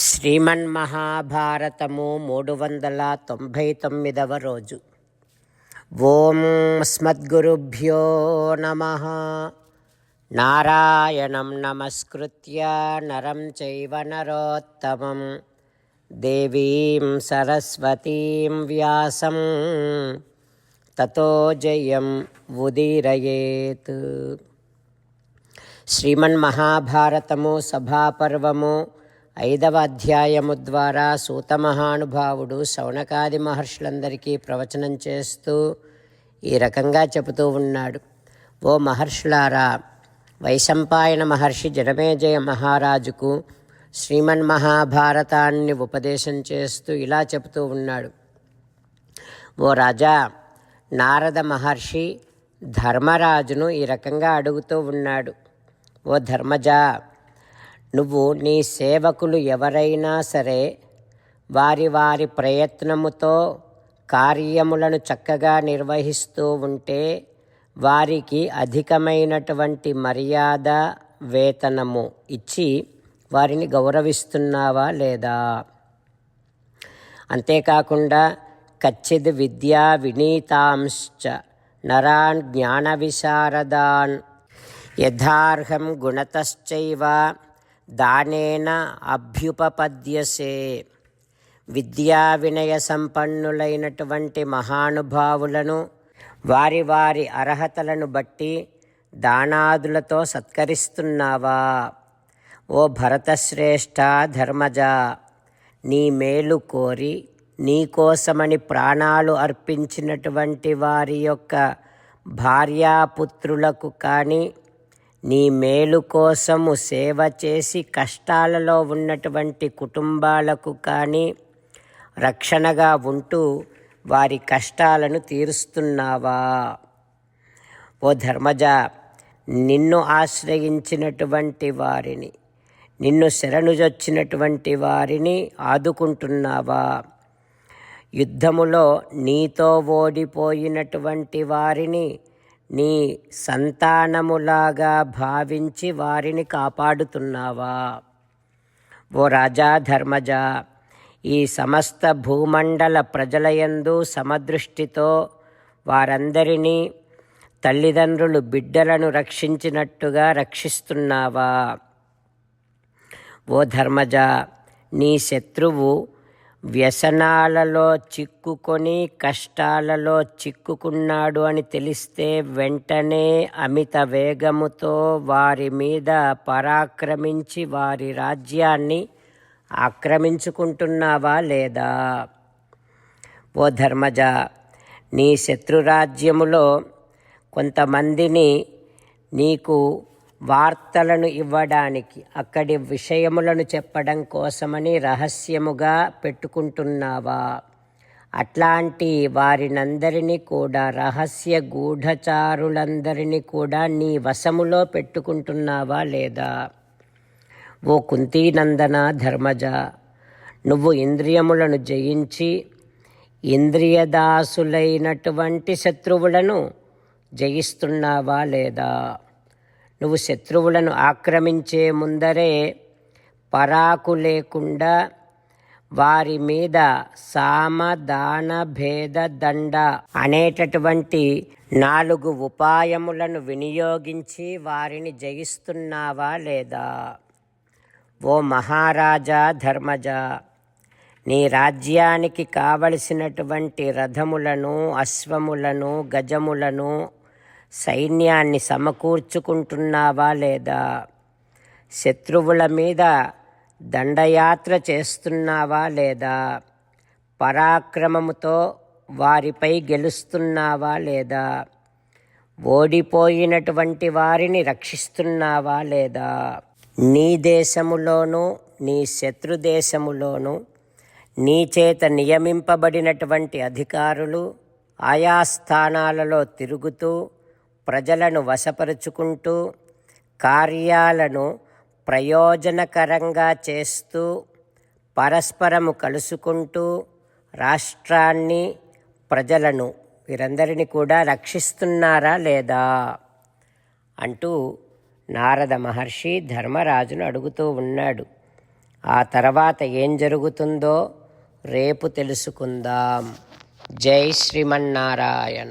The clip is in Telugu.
శ్రీమన్మహాభారతము మూడు వందల తొంభై తొమ్మిదవ రోజు. ఓం స్మద్గురుభ్యో నమ. నారాయణం నమస్కృత్య నరం చైవ నరోత్తమం. దేవీం సరస్వతీం వ్యాసం. తతో జయం ఉదీరయేత్. శ్రీమన్మహాభారతము సభాపర్వము ఐదవ అధ్యాయము ద్వారా సూత మహానుభావుడు శౌనకాది మహర్షులందరికీ ప్రవచనం చేస్తూ ఈ రకంగా చెబుతూ ఉన్నాడు. ఓ మహర్షులారా వైశంపాయన మహర్షి జనమేజయ మహారాజుకు శ్రీమన్ మహాభారతాన్ని ఉపదేశం చేస్తూ ఇలా చెబుతూ ఉన్నాడు. ఓ రాజా నారద మహర్షి ధర్మరాజును ఈ రకంగా అడుగుతూ ఉన్నాడు. ఓ ధర్మజా నువ్వు నీ సేవకులు ఎవరైనా సరే వారి వారి ప్రయత్నముతో కార్యములను చక్కగా నిర్వహిస్తూ ఉంటే వారికి అధికమైనటువంటి మర్యాద వేతనము ఇచ్చి వారిని గౌరవిస్తున్నావా లేదా? అంతేకాకుండా కచ్చిద్ విద్యా వినీతాంశ్చ నరాన్ జ్ఞాన విశారదాన్ యథార్హం గుణతశ్చైవ దానేన అభ్యుపపద్యసే. విద్యా వినయ సంపన్నులైనటువంటి మహానుభావులను వారి వారి అర్హతలను బట్టి దానాదులతో సత్కరిస్తున్నావా? ఓ భరతశ్రేష్ఠ ధర్మజ నీ మేలు కోరి నీకోసమని ప్రాణాలు అర్పించినటువంటి వారి యొక్క భార్యాపుత్రులకు కానీ నీ మేలు కోసము సేవ చేసి కష్టాలలో ఉన్నటువంటి కుటుంబాలకు కానీ రక్షణగా ఉంటూ వారి కష్టాలను తీరుస్తున్నావా? ఓ ధర్మజ నిన్ను ఆశ్రయించినటువంటి వారిని నిన్ను శరణుజొచ్చినటువంటి వారిని ఆదుకుంటున్నావా? యుద్ధములో నీతో ఓడిపోయినటువంటి వారిని నీ సంతానములాగా భావించి వారిని కాపాడుతున్నావా? ఓ రాజా ధర్మజ ఈ సమస్త భూమండల ప్రజలయందు సమదృష్టితో వారందరినీ తల్లిదండ్రులు బిడ్డలను రక్షించినట్టుగా రక్షిస్తున్నావా? ఓ ధర్మజ నీ శత్రువు వ్యసనాలలో చిక్కుకొని కష్టాలలో చిక్కుకున్నాడు అని తెలిస్తే వెంటనే అమిత వేగముతో వారి మీద పరాక్రమించి వారి రాజ్యాన్ని ఆక్రమించుకుంటున్నావా లేదా? ఓ ధర్మజ నీ శత్రురాజ్యములో కొంతమందిని నీకు వార్తలను ఇవ్వడానికి అక్కడి విషయములను చెప్పడం కోసమని రహస్యముగా పెట్టుకుంటున్నావా? అట్లాంటి వారినందరినీ కూడా రహస్య గూఢచారులందరినీ కూడా నీ వశములో పెట్టుకుంటున్నావా లేదా? ఓ కుంతీనందన ధర్మజ నువ్వు ఇంద్రియములను జయించి ఇంద్రియదాసులైనటువంటి శత్రువులను జయిస్తున్నావా లేదా? నువ్వు శత్రువులను ఆక్రమించే ముందరే పరాకు లేకుండా వారి మీద సామ దాన భేద దండ అనేటటువంటి నాలుగు ఉపాయములను వినియోగించి వారిని జయిస్తున్నావా లేదా? ఓ మహారాజా ధర్మజ నీ రాజ్యానికి కావలసినటువంటి రథములను అశ్వములను గజములను సైన్యాన్ని సమకూర్చుకుంటున్నావా లేదా? శత్రువుల మీద దండయాత్ర చేస్తున్నావా లేదా? పరాక్రమముతో వారిపై గెలుస్తున్నావా లేదా? ఓడిపోయినటువంటి వారిని రక్షిస్తున్నావా లేదా? నీ దేశములోనూ నీ శత్రు దేశములోనూ నీ చేత నియమింపబడినటువంటి అధికారులు ఆయా స్థానాలలో తిరుగుతూ ప్రజలను వశపరుచుకుంటూ కార్యాలను ప్రయోజనకరంగా చేస్తూ పరస్పరము కలుసుకుంటూ రాష్ట్రాన్ని ప్రజలను వీరందరిని కూడా రక్షిస్తున్నారా లేదా? అంటూ నారద మహర్షి ధర్మరాజును అడుగుతూ ఉన్నాడు. ఆ తర్వాత ఏం జరుగుతుందో రేపు తెలుసుకుందాం. జై శ్రీమన్నారాయణ.